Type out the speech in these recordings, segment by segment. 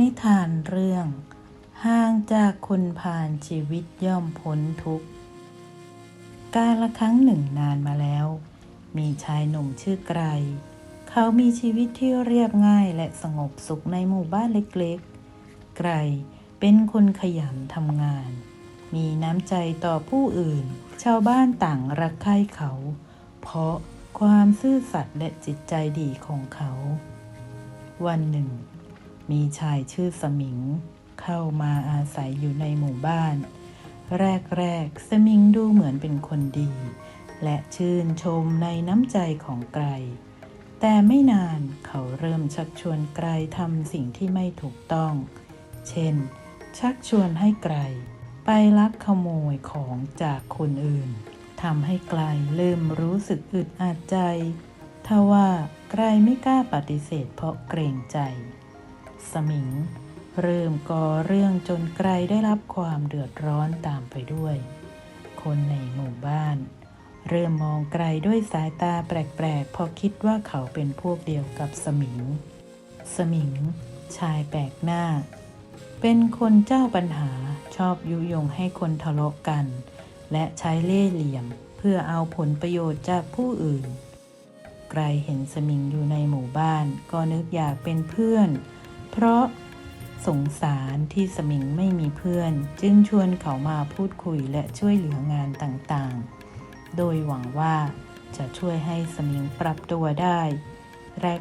นิทานเรื่อง ห่างจากคนผ่านชีวิตย่อมพ้นทุกข์ กาละครั้งหนึ่งนานมาแล้ว มีชายหนุ่มชื่อไกร เขามีชีวิตที่เรียบง่ายและสงบสุขในหมู่บ้านเล็กๆ ไกรเป็นคนขยันทำงาน มีน้ำใจต่อผู้อื่น ชาวบ้านต่างรักใคร่เขา เพราะความซื่อสัตย์และจิตใจดีของเขา วันหนึ่ง มีชายชื่อสมิง เข้ามาอาศัยอยู่ในหมู่บ้าน แรกๆ สมิงดูเหมือนเป็นคนดี และชื่นชมในน้ำใจของไกร แต่ไม่นานเขาเริ่มชักชวนไกรทำสิ่งที่ไม่ถูกต้อง เช่น ชักชวนให้ไกรไปลักขโมยของจากคนอื่นทำให้ไกรเริ่มรู้สึกอึดอัดใจ ทว่าไกรไม่กล้าปฏิเสธเพราะเกรงใจ สมิง เริ่มก่อเรื่องจนไกรได้รับความเดือดร้อนตามไปด้วย คนในหมู่บ้าน เริ่มมองไกลด้วยสายตาแปลกๆพราะคิดว่าเขาเป็นพวกเดียวกับสมิง สมิง ชายแปลกหน้า เป็นคนเจ้าปัญหาชอบยุยงให้คนทะเลาะกัน และใช้เล่ห์เหลี่ยมเพื่อเอาผลประโยชน์จากผู้อื่น ไกรเห็นสมิงอยู่ในหมู่บ้าน ก็นึกอยากเป็นเพื่อน เพราะสงสารที่สมิงไม่มีเพื่อน จึงชวนเขามาพูดคุยและช่วยเหลืองานต่างๆ โดยหวังว่าจะช่วยให้สมิงปรับตัวได้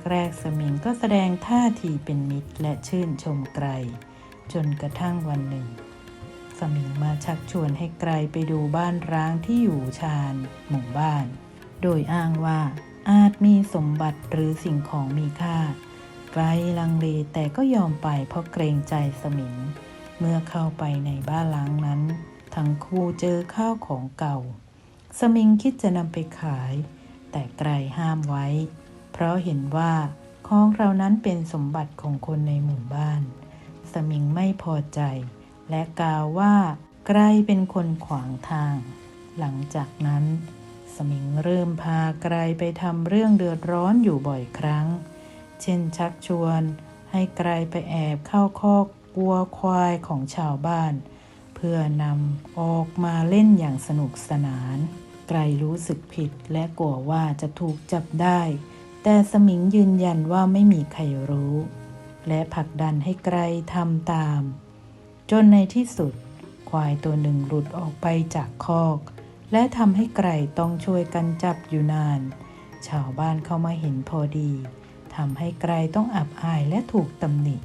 แรกๆ สมิงก็แสดงท่าทีเป็นมิตรและชื่นชมไกรจนกระทั่งวันหนึ่ง สมิงมาชักชวนให้ไกลไปดูบ้านร้างที่อยู่ชานหมู่บ้าน โดยอ้างว่าอาจมีสมบัติหรือสิ่งของมีค่า ไกลลังเลแต่ก็ยอมไปเพราะเกรงใจสมิง เมื่อเข้าไปในบ้านล้างนั้น ทั้งคู่เจอข้าวของเก่า สมิงคิดจะนำไปขาย แต่ไกลห้ามไว้ เพราะเห็นว่าของเรานั้นเป็นสมบัติของคนในหมู่บ้าน สมิงไม่พอใจ และกล่าวว่าไกลเป็นคนขวางทาง หลังจากนั้น สมิงเริ่มพาไกลไปทำเรื่องเดือดร้อนอยู่บ่อยครั้ง เช่นชักชวน ให้ไกลไปแอบเข้าคอกวัวควายของชาวบ้าน เพื่อนำออกมาเล่นอย่างสนุกสนาน ไกลรู้สึกผิดและกลัวว่าจะถูกจับได้ แต่สมิงยืนยันว่าไม่มีใครรู้ และผลักดันให้ไกลทำตาม จนในที่สุด ควายตัวหนึ่งหลุดออกไปจากคอก และทำให้ไกรต้องช่วยกันจับอยู่นาน ชาวบ้านเข้ามาเห็นพอดีำให้ไกรต้องอับอายและถูกตำหนิ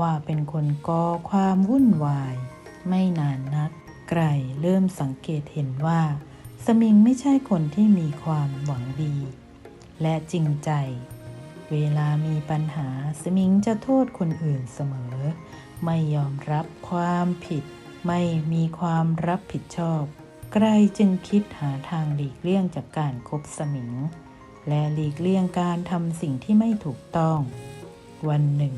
ว่าเป็นคนก่อความวุ่นวาย ไม่นานนัก ไกรเริ่มสังเกตเห็นว่า สมิงไม่ใช่คนที่มีความหวังดี และจริงใจ เวลามีปัญหาสมิงจะโทษคนอื่นเสมอ ไม่ยอมรับความผิด ไม่มีความรับผิดชอบ ไกรจึงคิดหาทางหลีกเลี่ยงจากการคบสมิง และหลีกเลี่ยงการทำสิ่งที่ไม่ถูกต้อง วันหนึ่ง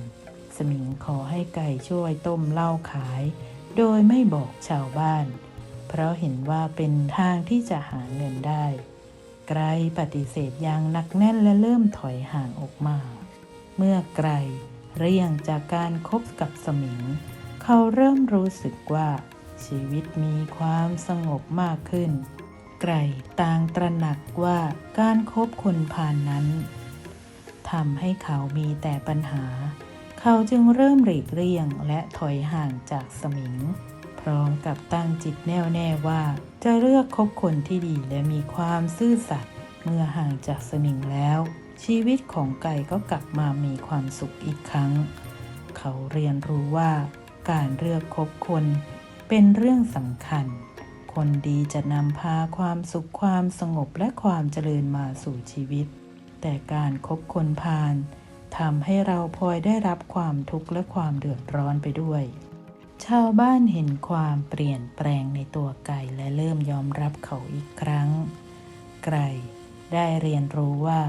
สมิงขอให้ไก่ช่วยต้มเหล้าขาย โดยไม่บอกชาวบ้าน เพราะเห็นว่าเป็นทางที่จะหาเงินได้ ไกรปฏิเสธอย่างหนักแน่นและเริ่มถอยห่างออกมา เมื่อไกรเรี่ยงจากการคบกับสมิง เขาเริ่มรู้สึกว่าชีวิตมีความสงบมากขึ้น ไกรต่างตระหนักว่าการครบคนผ่านนั้นทำให้เขามีแต่ปัญหา เขาจึงเริ่มหลีกเลี่ยงและถอยห่างจากสมิง พร้อมกับตั้งจิตแน่วแน่ว่า จะเลือกคบคนที่ดีและมีความซื่อสัตย์เมื่อห่างจากสมิงแล้ว ชีวิตของไก่ก็กลับมามีความสุขอีกครั้ง เขาเรียนรู้ว่า การเลือกคบคนเป็นเรื่องสำคัญ คนดีจะนำพาความสุขความสงบและความเจริญมาสู่ชีวิต แต่การครบคนพาลทำให้เราพลอยได้รับความทุกข์และความเดือดร้อนไปด้วย ชาวบ้านเห็นความเปลี่ยนแปลงในตัวไก่และเริ่มยอมรับเขาอีกครั้ง ไก่ได้เรียนรู้ว่า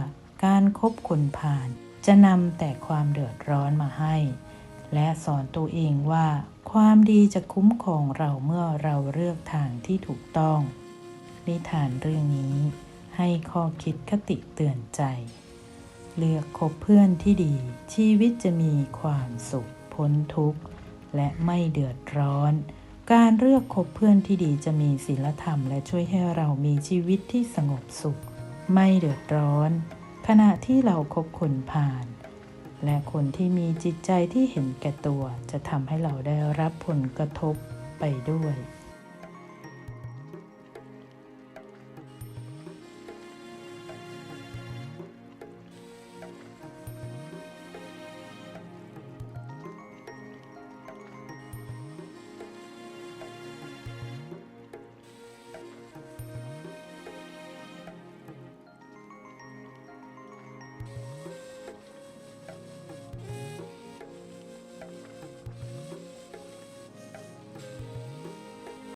การครบคนพาลจะนำแต่ความเดือดร้อนมาให้ และสอนตัวเองว่า ความดีจะคุ้มครองเราเมื่อเราเลือกทางที่ถูกต้อง นิทานเรื่องนี้ ให้ข้อคิดคติเตือนใจ เลือกคบเพื่อนที่ดี ชีวิตจะมีความสุขพ้นทุกข์ และไม่เดือดร้อน การเลือกคบเพื่อนที่ดีจะมีศีลธรรม และช่วยให้เรามีชีวิตที่สงบสุข ไม่เดือดร้อน ขณะที่เราคบคนผ่าน และคนที่มีจิตใจที่เห็นแก่ตัวจะทำให้เราได้รับผลกระทบไปด้วย